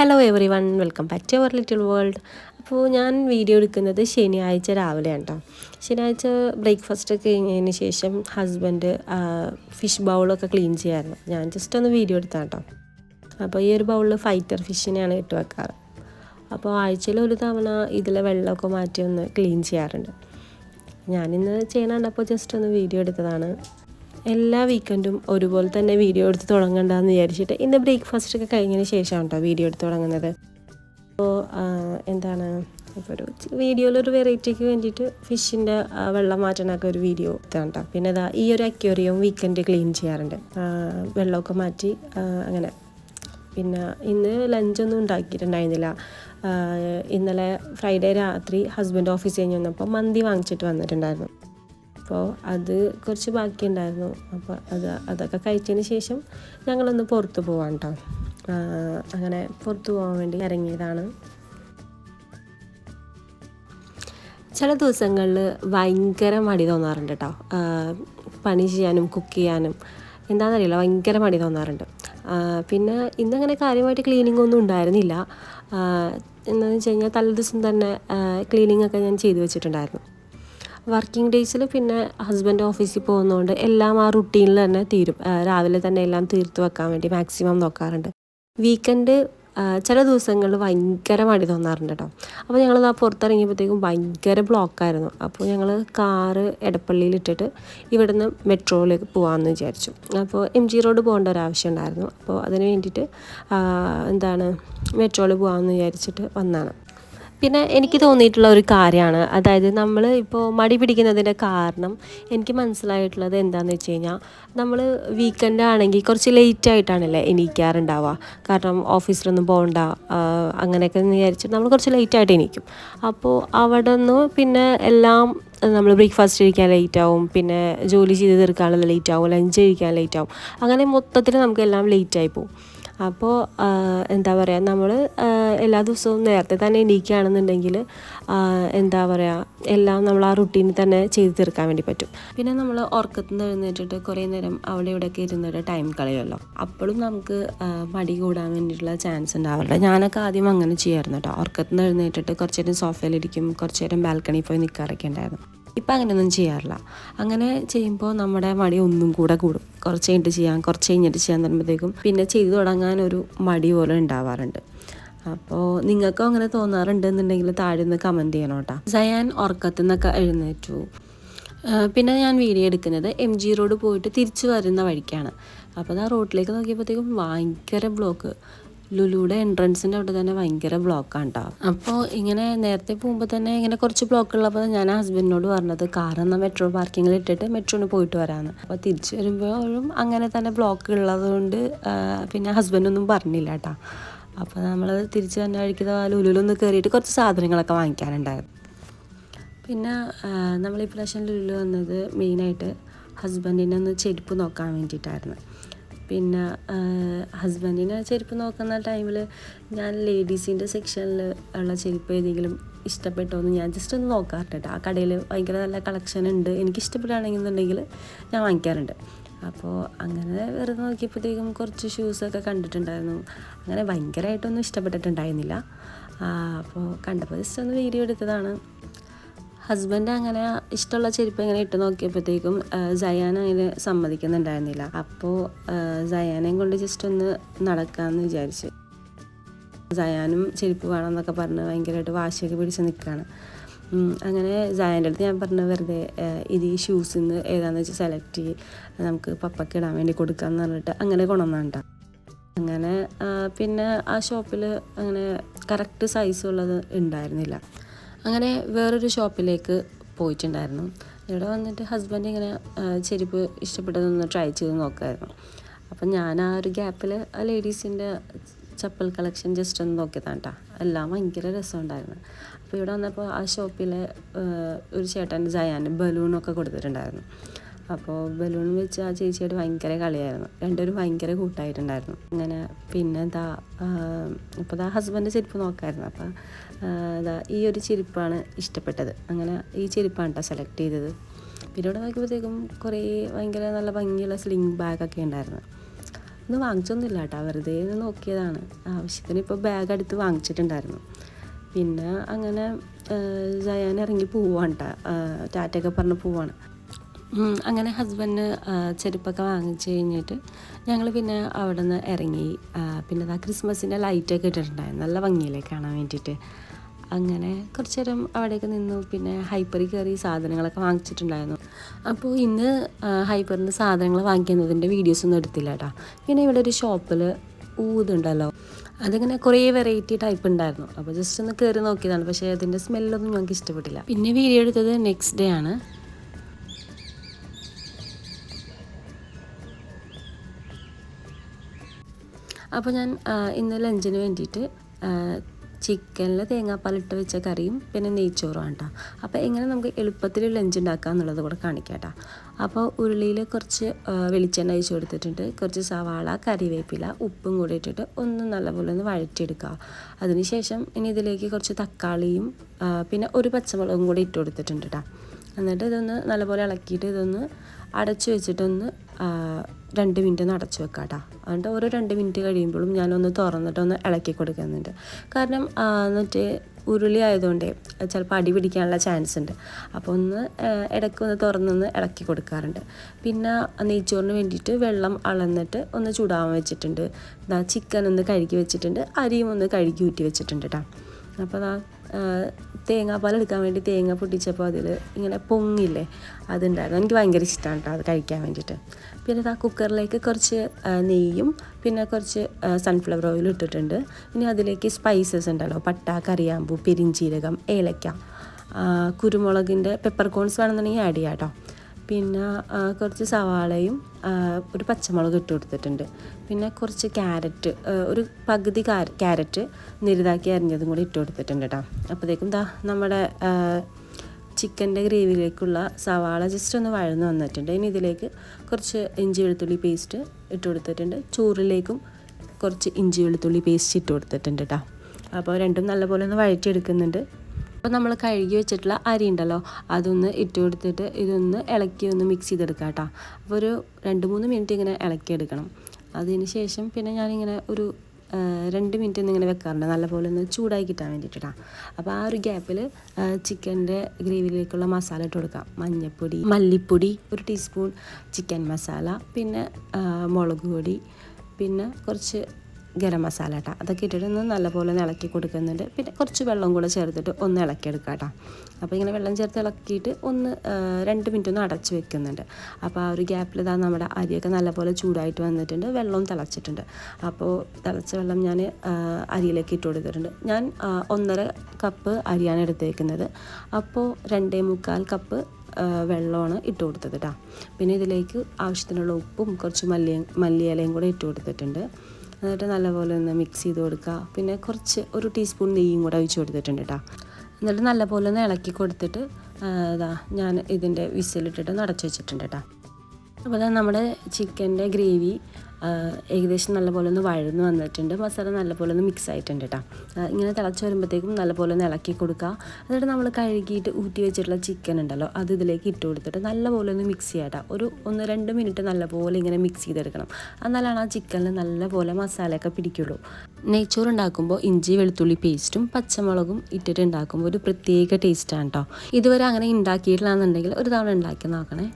Hello everyone welcome back to our little world അപ്പോൾ ഞാൻ video എടുക്കുന്നത് ശനിയാഴ്ച രാവിലെയാണ് കേട്ടോ ശനിയാഴ്ച ബ്രേക്ക്ഫാസ്റ്റ് ഒക്കെ കഴിഞ്ഞതിന് ശേഷം ഹസ്ബൻഡ് ഫിഷ് ബൗളൊക്കെ ക്ലീൻ ചെയ്യാറുണ്ട് ഞാൻ ജസ്റ്റ് ഒന്ന് വീഡിയോ എടുത്താൽ കേട്ടോ അപ്പോൾ ഈ ഒരു ബൗളിൽ ഫൈറ്റർ ഫിഷിനെയാണ് ഇട്ട് വെക്കാറ്. അപ്പോൾ ആഴ്ചയിൽ ഒരു തവണ ഇതിലെ വെള്ളമൊക്കെ മാറ്റി ഒന്ന് ക്ലീൻ ചെയ്യാറുണ്ട്. ഞാനിന്ന് ചെയ്യണ കണ്ടപ്പോൾ ജസ്റ്റ് ഒന്ന് വീഡിയോ എടുത്തതാണ്. എല്ലാ വീക്കെൻഡും ഒരുപോലെ തന്നെ വീഡിയോ എടുത്ത് തുടങ്ങണ്ടെന്ന് വിചാരിച്ചിട്ട് ഇന്ന് ബ്രേക്ക്ഫാസ്റ്റ് ഒക്കെ കഴിഞ്ഞതിന് ശേഷമാണ് കേട്ടോ വീഡിയോ എടുത്ത് തുടങ്ങുന്നത്. അപ്പോൾ എന്താണ് ഇപ്പോൾ ഒരു വീഡിയോയിലൊരു വെറൈറ്റിക്ക് വേണ്ടിയിട്ട് ഫിഷിന്റെ വെള്ളം മാറ്റാനൊക്കെ ഒരു വീഡിയോ എടുത്താണ് കേട്ടോ പിന്നെ ഇതാ ഈ ഒരു അക്വേറിയം വീക്കെൻഡ് ക്ലീൻ ചെയ്യാറുണ്ട്. വെള്ളമൊക്കെ മാറ്റി അങ്ങനെ. പിന്നെ ഇന്ന് ലഞ്ചൊന്നും ഉണ്ടാക്കിയിട്ടുണ്ടായിരുന്നില്ല. ഇന്നലെ ഫ്രൈഡേ രാത്രി ഹസ്ബൻഡ് ഓഫീസ് കഴിഞ്ഞ് വന്നപ്പോൾ മന്തി വാങ്ങിച്ചിട്ട് വന്നിട്ടുണ്ടായിരുന്നു. അപ്പോൾ അത് കുറച്ച് ബാക്കിയുണ്ടായിരുന്നു. അപ്പോൾ അത് അതൊക്കെ കഴിച്ചതിന് ശേഷം ഞങ്ങളൊന്ന് പുറത്ത് പോവാം കേട്ടോ അങ്ങനെ പുറത്ത് പോകാൻ വേണ്ടി ഇറങ്ങിയതാണ്. ചില ദിവസങ്ങളിൽ ഭയങ്കര മടി തോന്നാറുണ്ട് കേട്ടോ പണി ചെയ്യാനും കുക്ക് ചെയ്യാനും. എന്താണെന്നറിയില്ല ഭയങ്കര മടി തോന്നാറുണ്ട്. പിന്നെ ഇന്നങ്ങനെ കാര്യമായിട്ട് ക്ലീനിങ് ഒന്നും ഉണ്ടായിരുന്നില്ല. എന്താണെന്ന് വെച്ച് കഴിഞ്ഞാൽ തലേ ദിവസം തന്നെ ക്ലീനിങ് ഒക്കെ ഞാൻ ചെയ്തു വെച്ചിട്ടുണ്ടായിരുന്നു. വർക്കിംഗ് ഡേയ്സിൽ പിന്നെ ഹസ്ബൻഡ് ഓഫീസിൽ പോകുന്നതുകൊണ്ട് എല്ലാം ആ റുട്ടീനിൽ തന്നെ തീരും. രാവിലെ തന്നെ എല്ലാം തീർത്ത് വെക്കാൻ വേണ്ടി മാക്സിമം നോക്കാറുണ്ട്. വീക്കെൻഡ് ചില ദിവസങ്ങളിൽ ഭയങ്കര മടി തോന്നാറുണ്ട് കേട്ടോ അപ്പോൾ ഞങ്ങൾ ആ പുറത്തിറങ്ങിയപ്പോഴത്തേക്കും ഭയങ്കര ബ്ലോക്കായിരുന്നു അപ്പോൾ ഞങ്ങൾ കാറ് എടപ്പള്ളിയിൽ ഇട്ടിട്ട് ഇവിടുന്ന് മെട്രോയിലേക്ക് പോകാമെന്ന് വിചാരിച്ചു. അപ്പോൾ എം ജി റോഡ് പോകേണ്ട ഒരു ആവശ്യം ഉണ്ടായിരുന്നു. അപ്പോൾ അതിന് വേണ്ടിയിട്ട് എന്താണ് മെട്രോയിൽ പോകാമെന്ന് വിചാരിച്ചിട്ട് വന്നതാണ്. പിന്നെ എനിക്ക് തോന്നിയിട്ടുള്ള ഒരു കാര്യമാണ്. അതായത് നമ്മൾ ഇപ്പോൾ മടി പിടിക്കുന്നതിന്റെ കാരണം എനിക്ക് മനസ്സിലായിട്ടുള്ളത് എന്താണെന്ന് വെച്ച് കഴിഞ്ഞാൽ നമ്മൾ വീക്കെൻഡ് ആണെങ്കിൽ കുറച്ച് ലേറ്റ് ആയിട്ടാണല്ലേ എണീക്കാറുണ്ടാവുക. കാരണം ഓഫീസിലൊന്നും പോകണ്ട അങ്ങനെയൊക്കെ വിചാരിച്ചിട്ട് നമ്മൾ കുറച്ച് ലേറ്റ് ആയിട്ട് എണീക്കും. അപ്പോൾ അവിടെ നിന്ന് പിന്നെ എല്ലാം നമ്മൾ ബ്രേക്ക്ഫാസ്റ്റ് കഴിക്കാൻ ലേറ്റ് ആവും പിന്നെ ജോലി ചെയ്ത് തീർക്കാനുള്ള ലേറ്റ് ആവും ലഞ്ച് കഴിക്കാൻ ലേറ്റ് ആവും. അങ്ങനെ മൊത്തത്തിൽ നമുക്ക് എല്ലാം ലേറ്റ് ആയി പോകും. അപ്പോൾ എന്താ പറയുക നമ്മൾ എല്ലാ ദിവസവും നേരത്തെ തന്നെ എണീക്കുകയാണെന്നുണ്ടെങ്കിൽ എന്താ പറയുക എല്ലാം നമ്മൾ ആ റുട്ടീനിൽ തന്നെ ചെയ്ത് തീർക്കാൻ വേണ്ടി പറ്റും. പിന്നെ നമ്മൾ ഉറക്കത്തിൽ നിന്ന് എഴുന്നേറ്റിട്ട് കുറേ നേരം അവിടെ ഇവിടെയൊക്കെ ഇരുന്നിട്ട് ടൈം കളയുമല്ലോ. അപ്പോഴും നമുക്ക് മടി കൂടാൻ വേണ്ടിയിട്ടുള്ള ചാൻസ് ഉണ്ടാവില്ല. ഞാനൊക്കെ ആദ്യം അങ്ങനെ ചെയ്യായിരുന്നു കേട്ടോ. ഉറക്കത്തിൽ നിന്ന് എഴുന്നേറ്റിട്ട് കുറച്ച് നേരം സോഫയിലിരിക്കും കുറച്ച് നേരം ബാൽക്കണിയിൽ പോയി നിൽക്കാറൊക്കെ ഉണ്ടായിരുന്നു. ഇപ്പം അങ്ങനെയൊന്നും ചെയ്യാറില്ല. അങ്ങനെ ചെയ്യുമ്പോൾ നമ്മുടെ മടി ഒന്നും കൂടെ കൂടും. കുറച്ച് കഴിഞ്ഞിട്ട് ചെയ്യാം കുറച്ച് കഴിഞ്ഞിട്ട് ചെയ്യാൻ തരുമ്പോഴത്തേക്കും പിന്നെ ചെയ്തു തുടങ്ങാൻ ഒരു മടി പോലെ ഉണ്ടാവാറുണ്ട്. അപ്പോൾ നിങ്ങൾക്കും അങ്ങനെ തോന്നാറുണ്ട് എന്നുണ്ടെങ്കിൽ താഴെ നിന്ന് കമന്റ് ചെയ്യണം കേട്ടോ. സയാൻ ഉറക്കത്തിൽ നിന്നൊക്കെ എഴുന്നേറ്റു. പിന്നെ ഞാൻ വീഡിയോ എടുക്കുന്നത് എം ജി റോഡ് പോയിട്ട് തിരിച്ചു വരുന്ന വഴിക്കാണ്. അപ്പോൾ ആ റോഡിലേക്ക് നോക്കിയപ്പോഴത്തേക്കും ഭയങ്കര ബ്ലോക്ക് ലുലുയുടെ എൻട്രൻസിന്റെ അവിടെ തന്നെ ഭയങ്കര ബ്ലോക്കാണ് കേട്ടോ അപ്പോൾ ഇങ്ങനെ നേരത്തെ പോകുമ്പോൾ തന്നെ ഇങ്ങനെ കുറച്ച് ബ്ലോക്ക് ഉള്ളപ്പോൾ ഞാൻ ഹസ്ബൻഡിനോട് പറഞ്ഞത് കാർ എന്നാൽ മെട്രോ പാർക്കിങ്ങിൽ ഇട്ടിട്ട് മെട്രോന് പോയിട്ട് വരാമെന്ന് അപ്പോൾ തിരിച്ചു വരുമ്പോഴും അങ്ങനെ തന്നെ ബ്ലോക്ക് ഉള്ളതുകൊണ്ട് പിന്നെ ഹസ്ബൻഡൊന്നും പറഞ്ഞില്ല കേട്ടോ അപ്പോൾ നമ്മൾ തിരിച്ച് തന്നെ കഴിക്കുന്ന ലുലുലൊന്ന് കയറിയിട്ട് കുറച്ച് സാധനങ്ങളൊക്കെ വാങ്ങിക്കാനുണ്ടായിരുന്നു. പിന്നെ നമ്മൾ ഈ പ്രാവശ്യം ലുലു വന്നത് മെയിനായിട്ട് ഹസ്ബൻഡിനെ ഒന്ന് ചെരുപ്പ് നോക്കാൻ വേണ്ടിയിട്ടായിരുന്നു. പിന്നെ ഹസ്ബൻഡിനെ ചെരുപ്പ് നോക്കുന്ന ടൈമിൽ ഞാൻ ലേഡീസിന്റെ സെക്ഷനിൽ ഉള്ള ചെരുപ്പ് ഏതെങ്കിലും ഇഷ്ടപ്പെട്ടോ എന്ന് ഞാൻ ജസ്റ്റ് ഒന്ന് നോക്കാറുണ്ട് കേട്ടോ ആ കടയിൽ ഭയങ്കര നല്ല കളക്ഷൻ ഉണ്ട്. എനിക്ക് ഇഷ്ടപ്പെടുകയാണെന്നുണ്ടെങ്കിൽ ഞാൻ വാങ്ങിക്കാറുണ്ട്. അപ്പോൾ അങ്ങനെ വെറുതെ നോക്കിയപ്പോഴത്തേക്കും കുറച്ച് ഷൂസൊക്കെ കണ്ടിട്ടുണ്ടായിരുന്നു. അങ്ങനെ ഭയങ്കരമായിട്ടൊന്നും ഇഷ്ടപ്പെട്ടിട്ടുണ്ടായിരുന്നില്ല. അപ്പോൾ കണ്ടപ്പോൾ ജസ്റ്റ് ഒന്ന് വീഡിയോ എടുത്തതാണ്. ഹസ്ബൻഡ് അങ്ങനെ ഇഷ്ടമുള്ള ചെരുപ്പ് ഇങ്ങനെ ഇട്ട് നോക്കിയപ്പോഴത്തേക്കും ജയാൻ അങ്ങനെ സമ്മതിക്കുന്നുണ്ടായിരുന്നില്ല. അപ്പോൾ ജയാനെയും കൊണ്ട് ജസ്റ്റ് ഒന്ന് നടക്കാമെന്ന് വിചാരിച്ചു. ജയാനും ചെരുപ്പ് വേണമെന്നൊക്കെ പറഞ്ഞ് ഭയങ്കരമായിട്ട് വാശിയൊക്കെ പിടിച്ച് നിൽക്കുകയാണ്. അങ്ങനെ ജയാന്റെ അടുത്ത് ഞാൻ പറഞ്ഞ വെറുതെ ഇത് ഈ ഷൂസിൽ നിന്ന് ഏതാണെന്ന് വെച്ചാൽ സെലക്ട് ചെയ്ത് നമുക്ക് പപ്പയ്ക്ക് ഇടാൻ വേണ്ടി കൊടുക്കാമെന്ന് പറഞ്ഞിട്ട് അങ്ങനെ കൊണ്ടുവന്നാണ്ട അങ്ങനെ പിന്നെ ആ ഷോപ്പിൽ അങ്ങനെ കറക്റ്റ് സൈസ് ഉള്ളത് ഉണ്ടായിരുന്നില്ല. അങ്ങനെ വേറൊരു ഷോപ്പിലേക്ക് പോയിട്ടുണ്ടായിരുന്നു. ഇവിടെ വന്നിട്ട് ഹസ്ബൻഡ് ഇങ്ങനെ ചെരുപ്പ് ഇഷ്ടപ്പെട്ടതൊന്ന് ട്രൈ ചെയ്ത് നോക്കായിരുന്നു അപ്പം ഞാൻ ആ ഒരു ഗ്യാപ്പിൽ ആ ലേഡീസിന്റെ ചപ്പൽ കളക്ഷൻ ജസ്റ്റ് ഒന്ന് നോക്കിയതാണ് കേട്ടോ എല്ലാം ഭയങ്കര രസമുണ്ടായിരുന്നു. അപ്പോൾ ഇവിടെ വന്നപ്പോൾ ആ ഷോപ്പിലെ ഒരു ചേട്ടൻ ജയാന് ബലൂണൊക്കെ കൊടുത്തിട്ടുണ്ടായിരുന്നു. അപ്പോൾ ബലൂൺ വെച്ച് ആ ചേച്ചിയോട് ഭയങ്കര കളിയായിരുന്നു. രണ്ടുപേരും ഭയങ്കര കൂട്ടായിട്ടുണ്ടായിരുന്നു. അങ്ങനെ പിന്നെ എന്താ അപ്പോൾ ദാ ഹസ്ബൻഡ് ചെരുപ്പ് നോക്കായിരുന്നു. അപ്പോൾ ദാ ഈ ഒരു ചെരുപ്പാണ് ഇഷ്ടപ്പെട്ടത്. അങ്ങനെ ഈ ചെരുപ്പാണ് കേട്ടോ സെലക്ട് ചെയ്തത്. പിന്നെ ഇവിടെ നോക്കിയപ്പോഴത്തേക്കും കുറേ ഭയങ്കര നല്ല ഭംഗിയുള്ള സ്ലിംഗ് ബാഗൊക്കെ ഉണ്ടായിരുന്നു. ഒന്ന് വാങ്ങിച്ചൊന്നുമില്ല കേട്ടോ വെറുതെ നോക്കിയതാണ്. ആവശ്യത്തിന് ഇപ്പോൾ ബാഗ് എടുത്ത് വാങ്ങിച്ചിട്ടുണ്ടായിരുന്നു. പിന്നെ അങ്ങനെ ജയാൻ ഇറങ്ങി പോവാണ് കേട്ടോ ടാറ്റയൊക്കെ പറഞ്ഞ് പോവാണ്. അങ്ങനെ ഹസ്ബൻഡ് ചെരുപ്പൊക്കെ വാങ്ങിച്ചു കഴിഞ്ഞിട്ട് ഞങ്ങൾ പിന്നെ അവിടെ നിന്ന് ഇറങ്ങി പിന്നെ ആ ക്രിസ്മസിന്റെ ലൈറ്റൊക്കെ ഇട്ടിട്ടുണ്ടായിരുന്നു നല്ല ഭംഗിയിലേക്ക് കാണാൻ വേണ്ടിയിട്ട്. അങ്ങനെ കുറച്ച് നേരം അവിടെയൊക്കെ നിന്നു. പിന്നെ ഹൈപ്പറിൽ കയറി സാധനങ്ങളൊക്കെ വാങ്ങിച്ചിട്ടുണ്ടായിരുന്നു. അപ്പോൾ ഇന്ന് ഹൈപ്പറിന്റെ സാധനങ്ങൾ വാങ്ങിക്കുന്നതിന്റെ വീഡിയോസ് ഒന്നും എടുത്തില്ല കേട്ടോ പിന്നെ ഇവിടെ ഒരു ഷോപ്പിൽ ഊതുണ്ടല്ലോ. അതിങ്ങനെ കുറേ വെറൈറ്റി ടൈപ്പ് ഉണ്ടായിരുന്നു. അപ്പോൾ ജസ്റ്റ് ഒന്ന് കയറി നോക്കിയതാണ്. പക്ഷേ അതിന്റെ സ്മെല്ലൊന്നും ഞങ്ങൾക്ക് ഇഷ്ടപ്പെട്ടില്ല. പിന്നെ വീഡിയോ എടുത്തത് നെക്സ്റ്റ് ഡേ ആണ്. അപ്പോൾ ഞാൻ ഇന്ന് ലഞ്ചിന് വേണ്ടിയിട്ട് ചിക്കനിൽ തേങ്ങാപ്പാലിട്ട് വെച്ച കറിയും പിന്നെ നെയ്ച്ചോറും കേട്ടോ അപ്പോൾ എങ്ങനെ നമുക്ക് എളുപ്പത്തിൽ ലഞ്ച് ഉണ്ടാക്കാം എന്നുള്ളത് കൂടെ കാണിക്കാം കേട്ടോ അപ്പോൾ ഉരുളിയിൽ കുറച്ച് വെളിച്ചെണ്ണ ഒഴിച്ച് കൊടുത്തിട്ടുണ്ട്. കുറച്ച് സവാള കറിവേപ്പില ഉപ്പും കൂടി ഇട്ടിട്ട് ഒന്ന് നല്ലപോലെ ഒന്ന് വഴറ്റിയെടുക്കുക അതിനുശേഷം ഇനി ഇതിലേക്ക് കുറച്ച് തക്കാളിയും പിന്നെ ഒരു പച്ചമുളകും കൂടി ഇട്ട് കൊടുത്തിട്ടുണ്ട് കേട്ടോ എന്നിട്ട് ഇതൊന്ന് നല്ലപോലെ ഇളക്കിയിട്ട് ഇതൊന്ന് അടച്ചു വെച്ചിട്ടൊന്ന് രണ്ട് മിനിറ്റ് ഒന്ന് അടച്ചു വെക്കാം കേട്ടോ അതുകൊണ്ട് ഓരോ രണ്ട് മിനിറ്റ് കഴിയുമ്പോഴും ഞാനൊന്ന് തുറന്നിട്ടൊന്ന് ഇളക്കി കൊടുക്കുന്നുണ്ട്. കാരണം എന്നിട്ട് ഉരുളി ആയതുകൊണ്ട് ചിലപ്പോൾ അടി പിടിക്കാനുള്ള ചാൻസ് ഉണ്ട്. അപ്പോൾ ഒന്ന് ഇടയ്ക്ക് ഒന്ന് തുറന്നൊന്ന് ഇളക്കി കൊടുക്കാറുണ്ട്. പിന്നെ നെയ്ച്ചോറിന് വേണ്ടിയിട്ട് വെള്ളം അളന്നിട്ട് ഒന്ന് ചൂടാവാൻ വെച്ചിട്ടുണ്ട്. ചിക്കൻ ഒന്ന് കഴുകി വെച്ചിട്ടുണ്ട്. അരിയും ഒന്ന് കഴുകി ഊറ്റി വെച്ചിട്ടുണ്ട് കേട്ടോ അപ്പോൾ തേങ്ങ തേങ്ങാപ്പാൽ എടുക്കാൻ വേണ്ടി തേങ്ങ പൊട്ടിച്ചപ്പോൾ അതിൽ ഇങ്ങനെ പൊങ്ങില്ലേ അതുണ്ടായിരുന്നു. എനിക്ക് ഭയങ്കര ഇഷ്ടമാണ് കേട്ടോ അത് കഴിക്കാൻ വേണ്ടിയിട്ട് പിന്നെ ആ കുക്കറിലേക്ക് കുറച്ച് നെയ്യും പിന്നെ കുറച്ച് സൺഫ്ലവർ ഓയിൽ ഇട്ടിട്ടുണ്ട്. ഇനി അതിലേക്ക് സ്പൈസസ് ഉണ്ടല്ലോ പട്ട കറിയാമ്പൂ പെരിഞ്ചീരകം ഏലക്ക ആ, കുരുമുളകിന്റെ പെപ്പർ കോൺസ് വേണമെന്നുണ്ടെങ്കിൽ ആഡ് ചെയ്യാം കേട്ടോ പിന്നെ കുറച്ച് സവാളയും ഒരു പച്ചമുളക് ഇട്ട് കൊടുത്തിട്ടുണ്ട്. പിന്നെ കുറച്ച് ക്യാരറ്റ് ഒരു പകുതി ക്യാരറ്റ് നിരുതാക്കി അരിഞ്ഞതും കൂടി ഇട്ട് കൊടുത്തിട്ടുണ്ട് കേട്ടോ അപ്പോഴത്തേക്കും ദാ നമ്മുടെ ചിക്കന്റെ ഗ്രേവിയിലേക്കുള്ള സവാള ജസ്റ്റ് ഒന്ന് വഴന്ന് വന്നിട്ടുണ്ട്. ഇനി ഇതിലേക്ക് കുറച്ച് ഇഞ്ചി വെളുത്തുള്ളി പേസ്റ്റ് ഇട്ട് കൊടുത്തിട്ടുണ്ട്. ചോറിലേക്കും കുറച്ച് ഇഞ്ചി വെളുത്തുള്ളി പേസ്റ്റ് ഇട്ട് കൊടുത്തിട്ടുണ്ട് കേട്ടോ അപ്പോൾ രണ്ടും നല്ലപോലെ ഒന്ന് വഴറ്റിയെടുക്കുന്നുണ്ട്. അപ്പോൾ നമ്മൾ കഴുകി വെച്ചിട്ടുള്ള അരി ഉണ്ടല്ലോ അതൊന്ന് ഇട്ട് കൊടുത്തിട്ട് ഇതൊന്ന് ഇളക്കി ഒന്ന് മിക്സ് ചെയ്തെടുക്കാം കേട്ടോ. അപ്പോൾ ഒരു രണ്ട് മൂന്ന് മിനിറ്റ് ഇങ്ങനെ ഇളക്കിയെടുക്കണം അതിന് ശേഷം പിന്നെ ഞാനിങ്ങനെ ഒരു രണ്ട് മിനിറ്റ് ഒന്നിങ്ങനെ വെക്കാറുണ്ട് നല്ലപോലെ ഒന്ന് ചൂടായി കിട്ടാൻ വേണ്ടിയിട്ടാണ് അപ്പോൾ ആ ഒരു ഗ്യാപ്പിൽ ചിക്കന്റെ ഗ്രേവിയിലേക്കുള്ള മസാല ഇട്ട് കൊടുക്കാം മഞ്ഞൾപ്പൊടി മല്ലിപ്പൊടി ഒരു ടീസ്പൂൺ ചിക്കൻ മസാല പിന്നെ മുളക് പൊടി പിന്നെ കുറച്ച് ഗരം മസാല കേട്ടോ അതൊക്കെ ഇട്ടിട്ട് ഒന്ന് നല്ലപോലെ ഒന്ന് ഇളക്കി കൊടുക്കുന്നുണ്ട്. പിന്നെ കുറച്ച് വെള്ളം കൂടെ ചേർത്തിട്ട് ഒന്ന് ഇളക്കിയെടുക്കാം കേട്ടോ അപ്പോൾ ഇങ്ങനെ വെള്ളം ചേർത്ത് ഇളക്കിയിട്ട് ഒന്ന് രണ്ട് മിനിറ്റ് ഒന്ന് അടച്ച് വെക്കുന്നുണ്ട്. അപ്പോൾ ആ ഒരു ഗ്യാപ്പിൽ ഇതാ നമ്മുടെ അരിയൊക്കെ നല്ലപോലെ ചൂടായിട്ട് വന്നിട്ടുണ്ട്. വെള്ളവും തിളച്ചിട്ടുണ്ട്. അപ്പോൾ തിളച്ച വെള്ളം ഞാൻ അരിയിലേക്ക് ഇട്ട് കൊടുത്തിട്ടുണ്ട്. ഞാൻ ഒന്നര കപ്പ് അരിയാണ് എടുത്തേക്കുന്നത്. അപ്പോൾ രണ്ടേ മുക്കാൽ കപ്പ് വെള്ളമാണ് ഇട്ട് കൊടുത്തത് കേട്ടോ പിന്നെ ഇതിലേക്ക് ആവശ്യത്തിനുള്ള ഉപ്പും കുറച്ച് മല്ലി മല്ലിയിലയും കൂടെ ഇട്ട് കൊടുത്തിട്ടുണ്ട്. എന്നിട്ട് നല്ലപോലെ ഒന്ന് മിക്സ് ചെയ്ത് കൊടുക്കുക. പിന്നെ കുറച്ച് ഒരു ടീസ്പൂൺ നെയ്യും കൂടെ ഒഴിച്ച് കൊടുത്തിട്ടുണ്ട് കേട്ടോ എന്നിട്ട് നല്ലപോലെ ഒന്ന് ഇളക്കി കൊടുത്തിട്ട് ഇതാ ഞാൻ ഇതിന്റെ വിസിലിട്ടിട്ട് നടച്ചു വെച്ചിട്ടുണ്ട് കേട്ടോ അപ്പോൾ നമ്മുടെ ചിക്കന്റെ ഗ്രേവി ഏകദേശം നല്ലപോലെ ഒന്ന് വഴന്ന് വന്നിട്ടുണ്ട്. മസാല നല്ലപോലെ ഒന്ന് മിക്സ് ആയിട്ടുണ്ട് കേട്ടോ ഇങ്ങനെ തിളച്ച് വരുമ്പോഴത്തേക്കും നല്ലപോലെ ഒന്ന് ഇളക്കി കൊടുക്കുക എന്നിട്ട് നമ്മൾ കഴുകിയിട്ട് ഊറ്റി വെച്ചിട്ടുള്ള ചിക്കൻ ഉണ്ടല്ലോ അത് ഇതിലേക്ക് ഇട്ട് കൊടുത്തിട്ട് നല്ലപോലെ ഒന്ന് മിക്സ് ചെയ്യാം കേട്ടോ ഒരു ഒന്ന് രണ്ട് മിനിറ്റ് നല്ലപോലെ ഇങ്ങനെ മിക്സ് ചെയ്തെടുക്കണം. എന്നാലാണ് ആ ചിക്കനിൽ നല്ലപോലെ മസാലയൊക്കെ പിടിക്കുള്ളൂ. നെയ്ച്ചോറ് ഉണ്ടാക്കുമ്പോൾ ഇഞ്ചി വെളുത്തുള്ളി പേസ്റ്റും പച്ചമുളകും ഇട്ടിട്ട് ഉണ്ടാക്കുമ്പോൾ ഒരു പ്രത്യേക ടേസ്റ്റാണ് കേട്ടോ ഇതുവരെ അങ്ങനെ ഉണ്ടാക്കിയിട്ടില്ലാന്നുണ്ടെങ്കിൽ ഒരു തവണ ഉണ്ടാക്കി നോക്കണേ.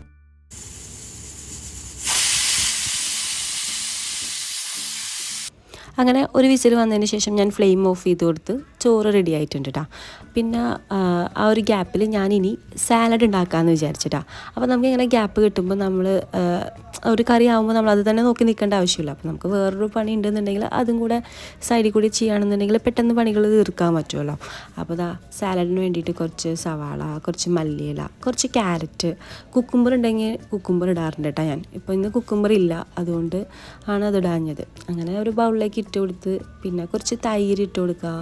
അങ്ങനെ ഒരു വിസിൽ വന്നതിന് ശേഷം ഞാൻ ഫ്ലെയിം ഓഫ് ചെയ്ത് കൊടുത്ത് ചോറ് റെഡി ആയിട്ടുണ്ട് കേട്ടോ പിന്നെ ആ, ഒരു ഗ്യാപ്പിൽ ഞാനിനി സാലഡ് ഉണ്ടാക്കാമെന്ന് വിചാരിച്ചിട്ടാ. അപ്പോൾ നമുക്ക് ഇങ്ങനെ ഗ്യാപ്പ് കിട്ടുമ്പോൾ നമ്മൾ ഒരു കറി ആകുമ്പോൾ നമ്മൾ അത് തന്നെ നോക്കി നിൽക്കേണ്ട ആവശ്യമില്ല. അപ്പോൾ നമുക്ക് വേറൊരു പണി ഉണ്ടെന്നുണ്ടെങ്കിൽ അതും കൂടെ സൈഡിൽ കൂടി ചെയ്യുകയാണെന്നുണ്ടെങ്കിൽ പെട്ടെന്ന് പണികൾ തീർക്കാൻ പറ്റുമല്ലോ. അപ്പോൾ ദാ സാലഡിന് വേണ്ടിയിട്ട് കുറച്ച് സവാള കുറച്ച് മല്ലിയില കുറച്ച് ക്യാരറ്റ് കുക്കുംബർ ഉണ്ടെങ്കിൽ കുക്കുംബർ ഇടാറുണ്ട് കേട്ടോ ഞാൻ. ഇപ്പോൾ ഇന്ന് കുക്കുംബർ ഇല്ല. അതുകൊണ്ട് ആണ് അത് ഇടാഞ്ഞത്. അങ്ങനെ ഒരു ബൗളിലേക്ക് ഇട്ട് കൊടുത്ത് പിന്നെ കുറച്ച് തൈര് ഇട്ട് കൊടുക്കുക.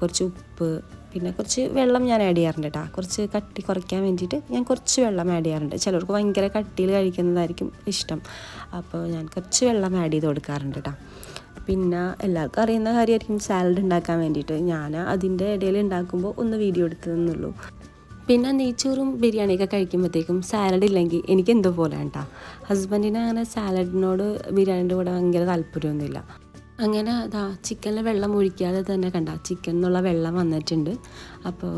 കുറച്ച് ഉപ്പ് പിന്നെ കുറച്ച് വെള്ളം ഞാൻ ആഡ് ചെയ്യാറുണ്ട് കേട്ടോ കുറച്ച് കട്ടി കുറയ്ക്കാൻ വേണ്ടിയിട്ട് ഞാൻ കുറച്ച് വെള്ളം ആഡ് ചെയ്യാറുണ്ട്. ചിലർക്ക് ഭയങ്കര കട്ടിയിൽ കഴിക്കുന്നതായിരിക്കും ഇഷ്ടം. അപ്പോൾ ഞാൻ കുറച്ച് വെള്ളം ആഡ് ചെയ്ത് കൊടുക്കാറുണ്ട് കേട്ടോ പിന്നെ എല്ലാവർക്കും അറിയുന്ന കാര്യമായിരിക്കും സാലഡ് ഉണ്ടാക്കാൻ വേണ്ടിയിട്ട്. ഞാൻ അതിന്റെ ഇടയിൽ ഉണ്ടാക്കുമ്പോൾ ഒന്ന് വീഡിയോ എടുത്തതെന്നുള്ളൂ പിന്നെ നെയ്ച്ചോറും ബിരിയാണിയൊക്കെ കഴിക്കുമ്പോഴത്തേക്കും സാലഡ് ഇല്ലെങ്കിൽ എനിക്ക് എന്തോ പോലെ കേട്ടോ ഹസ്ബൻഡിന് അങ്ങനെ സാലഡിനോട് ബിരിയാണിന്റെ കൂടെ ഭയങ്കര താല്പര്യമൊന്നുമില്ല. അങ്ങനെ അതാ ചിക്കനിൽ വെള്ളം ഒഴിക്കാതെ തന്നെ കണ്ട? ചിക്കൻ എന്നുള്ള വെള്ളം വന്നിട്ടുണ്ട്. അപ്പോൾ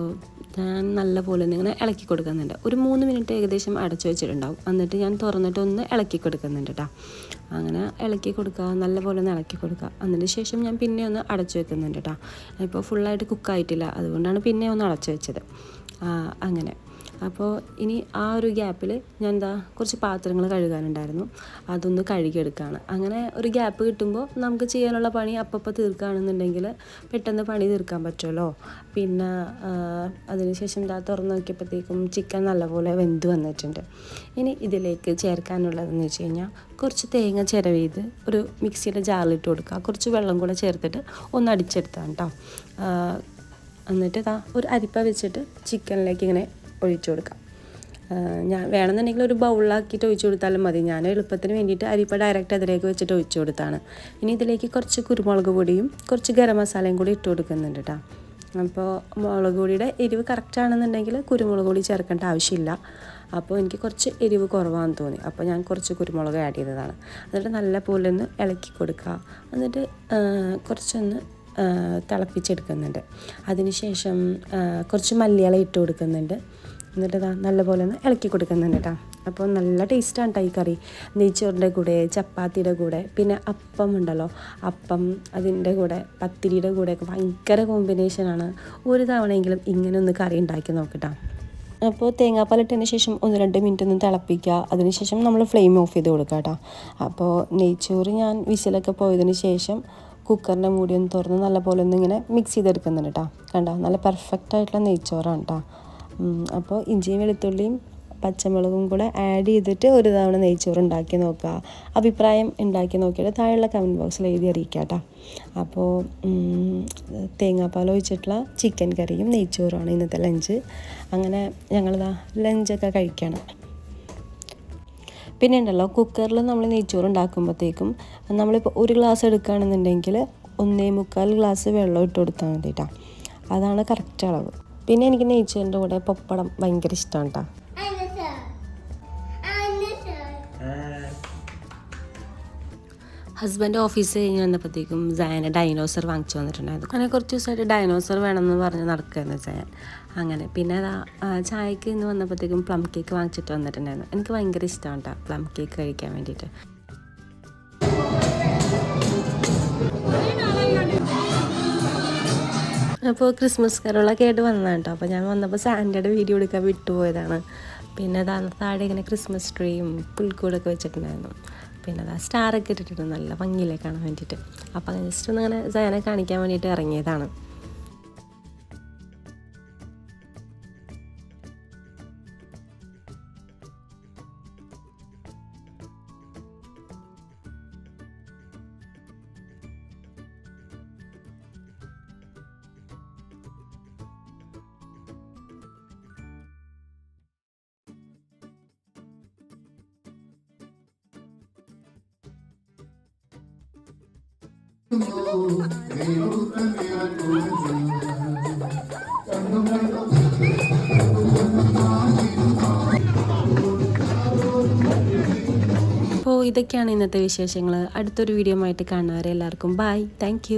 ഞാൻ നല്ലപോലെ ഇങ്ങനെ ഇളക്കി കൊടുക്കുന്നുണ്ട്. ഒരു മൂന്ന് മിനിറ്റ് ഏകദേശം അടച്ചു വെച്ചിട്ടുണ്ടാവും. എന്നിട്ട് ഞാൻ തുറന്നിട്ട് ഒന്ന് ഇളക്കി കൊടുക്കുന്നുണ്ട് കേട്ടോ അങ്ങനെ ഇളക്കി കൊടുക്കുക നല്ലപോലെ ഒന്ന് ഇളക്കി കൊടുക്കുക. അതിന് ശേഷം ഞാൻ പിന്നെ ഒന്ന് അടച്ചു വെക്കുന്നുണ്ട് കേട്ടോ ഇപ്പോൾ ഫുള്ളായിട്ട് കുക്കായിട്ടില്ല അതുകൊണ്ടാണ് പിന്നെ ഒന്ന് അടച്ചു വെച്ചത്. അങ്ങനെ. അപ്പോൾ ഇനി ആ ഒരു ഗ്യാപ്പിൽ ഞാൻ എന്താ കുറച്ച് പാത്രങ്ങൾ കഴുകാനുണ്ടായിരുന്നു. അതൊന്ന് കഴുകിയെടുക്കുകയാണ് അങ്ങനെ ഒരു ഗ്യാപ്പ് കിട്ടുമ്പോൾ നമുക്ക് ചെയ്യാനുള്ള പണി അപ്പപ്പോൾ തീർക്കുകയാണെന്നുണ്ടെങ്കിൽ പെട്ടെന്ന് പണി തീർക്കാൻ പറ്റുമല്ലോ. പിന്നെ അതിനുശേഷം എന്താ തുറന്ന് നോക്കിയപ്പോഴത്തേക്കും ചിക്കൻ നല്ലപോലെ വെന്ത് വന്നിട്ടുണ്ട്. ഇനി ഇതിലേക്ക് ചേർക്കാനുള്ളതെന്ന് വെച്ച് കഴിഞ്ഞാൽ കുറച്ച് തേങ്ങ ചിരവിയത് ഒരു മിക്സിയുടെ ജാറിലിട്ട് കൊടുക്കുക. കുറച്ച് വെള്ളം കൂടെ ചേർത്തിട്ട് ഒന്ന് അടിച്ചെടുത്താണ് കേട്ടോ എന്നിട്ട് ഇതാ ഒരു അരിപ്പ വെച്ചിട്ട് ചിക്കനിലേക്ക് ഇങ്ങനെ ഒഴിച്ചു കൊടുക്കാം. ഞാൻ വേണമെന്നുണ്ടെങ്കിൽ ഒരു ബൗളിലാക്കിയിട്ട് ഒഴിച്ചു കൊടുത്താലും മതി. ഞാൻ എളുപ്പത്തിന് വേണ്ടിയിട്ട് അരിപ്പ ഡയറക്റ്റ് അതിലേക്ക് വെച്ചിട്ട് ഒഴിച്ചു കൊടുത്താണ്. ഇനി ഇതിലേക്ക് കുറച്ച് കുരുമുളക് പൊടിയും കുറച്ച് ഗരം മസാലയും കൂടി ഇട്ട് കൊടുക്കുന്നുണ്ട് കേട്ടോ അപ്പോൾ മുളക് പൊടിയുടെ എരിവ് കറക്റ്റാണെന്നുണ്ടെങ്കിൽ കുരുമുളക് പൊടി ചേർക്കേണ്ട ആവശ്യമില്ല. അപ്പോൾ എനിക്ക് കുറച്ച് എരിവ് കുറവാണെന്ന് തോന്നി. അപ്പോൾ ഞാൻ കുറച്ച് കുരുമുളക് ആഡ് ചെയ്തതാണ്. എന്നിട്ട് നല്ല പോലെ ഒന്ന് ഇളക്കി കൊടുക്കുക. എന്നിട്ട് കുറച്ചൊന്ന് തിളപ്പിച്ചെടുക്കുന്നുണ്ട്. അതിനുശേഷം ശേഷം കുറച്ച് മല്ലിയില ഇട്ട് കൊടുക്കുന്നുണ്ട്. എന്നിട്ട് ഇതാ നല്ലപോലെ ഒന്ന് ഇളക്കി കൊടുക്കുന്നുണ്ട് കേട്ടോ. അപ്പോൾ നല്ല ടേസ്റ്റാണ് കേട്ടോ ഈ കറി. നെയ്ച്ചോറിന്റെ കൂടെ ചപ്പാത്തിയുടെ കൂടെ പിന്നെ അപ്പം ഉണ്ടല്ലോ. അപ്പം അതിന്റെ കൂടെ പത്തിരിയുടെ കൂടെയൊക്കെ ഭയങ്കര കോമ്പിനേഷനാണ് ഒരു തവണയെങ്കിലും ഇങ്ങനെ ഒന്ന് കറി ഉണ്ടാക്കി നോക്കട്ടോ അപ്പോൾ തേങ്ങാപ്പാലിട്ടതിന് ശേഷം ഒന്ന് രണ്ട് മിനിറ്റ് ഒന്ന് തിളപ്പിക്കുക. അതിനുശേഷം നമ്മൾ ഫ്ലെയിം ഓഫ് ചെയ്ത് കൊടുക്കുക കേട്ടോ അപ്പോൾ നെയ്ച്ചോറ് ഞാൻ വിസിലൊക്കെ പോയതിന് ശേഷം കുക്കറിന്റെ മൂടി ഒന്ന് തുറന്ന് നല്ലപോലെ ഒന്ന് ഇങ്ങനെ മിക്സ് ചെയ്തെടുക്കുന്നുണ്ട് കേട്ടോ കണ്ടോ? നല്ല പെർഫെക്റ്റ് ആയിട്ടുള്ള നെയ്ച്ചോറാണ് കേട്ടോ അപ്പോൾ ഇഞ്ചിയും വെളുത്തുള്ളിയും പച്ചമുളകും കൂടെ ആഡ് ചെയ്തിട്ട് ഒരു തവണ നെയ്ച്ചോറ് ഉണ്ടാക്കി നോക്കുക. അഭിപ്രായം ഉണ്ടാക്കി നോക്കിയിട്ട് താഴെയുള്ള കമന്റ് ബോക്സിൽ എഴുതി അറിയിക്കുക കേട്ടോ അപ്പോൾ തേങ്ങാപ്പാൽ ഒഴിച്ചിട്ടുള്ള ചിക്കൻ കറിയും നെയ്ച്ചോറുമാണ് ഇന്നത്തെ ലഞ്ച് അങ്ങനെ ഞങ്ങളിതാ ലഞ്ചൊക്കെ കഴിക്കണം. പിന്നെ ഉണ്ടല്ലോ കുക്കറിൽ നമ്മൾ നെയ്ച്ചോറ് ഉണ്ടാക്കുമ്പോഴത്തേക്കും നമ്മളിപ്പോൾ ഒരു ഗ്ലാസ് എടുക്കുകയാണെന്നുണ്ടെങ്കിൽ ഒന്നേ മുക്കാൽ ഗ്ലാസ് വെള്ളം ഇട്ട് കൊടുത്താൽ മതി കേട്ടോ അതാണ് കറക്റ്റ് അളവ്. പിന്നെ എനിക്ക് നെയ്ച്ചോറിന്റെ കൂടെ പപ്പടം ഭയങ്കര ഇഷ്ടമാണ് കേട്ടോ ഹസ്ബൻഡ് ഓഫീസ് കഴിഞ്ഞ് വന്നപ്പോഴത്തേക്കും സയന ഡൈനോസർ വാങ്ങിച്ചു വന്നിട്ടുണ്ടായിരുന്നു. അങ്ങനെ കുറച്ച് ദിവസമായിട്ട് ഡൈനോസർ വേണമെന്ന് പറഞ്ഞ് നടക്കുകയായിരുന്നു സയൻ. അങ്ങനെ പിന്നെ ചായക്ക് ഇന്ന് വന്നപ്പോഴത്തേക്കും പ്ലം കേക്ക് വാങ്ങിച്ചിട്ട് വന്നിട്ടുണ്ടായിരുന്നു. എനിക്ക് ഭയങ്കര ഇഷ്ടമാണ് കേട്ടോ പ്ലം കേക്ക് കഴിക്കാൻ വേണ്ടിയിട്ട്. അപ്പോൾ ക്രിസ്മസ് കരോളൊക്കെ ആയിട്ട് വന്നതാണ് കേട്ടോ അപ്പോൾ ഞാൻ വന്നപ്പോൾ സാൻഡയുടെ വീഡിയോ എടുക്കാൻ വിട്ടുപോയതാണ്. പിന്നെ അതാ താഴെ ഇങ്ങനെ ക്രിസ്മസ് ട്രീയും പുൽക്കൂടൊക്കെ വെച്ചിട്ടുണ്ടായിരുന്നു. പിന്നെ അതാ സ്റ്റാറൊക്കെ ഇട്ടിട്ടുണ്ട്. നല്ല ഭംഗിയിലെ കാണാൻ വേണ്ടിയിട്ട്. അപ്പോൾ ജസ്റ്റ് ഒന്ന് അങ്ങനെ സാനെ കാണിക്കാൻ വേണ്ടിയിട്ട് ഇറങ്ങിയതാണ്. ഇതൊക്കെയാണ് ഇന്നത്തെ വിശേഷങ്ങൾ. അടുത്തൊരു വീഡിയോ ആയിട്ട് കാണുന്നവരെ എല്ലാവർക്കും ബൈ താങ്ക്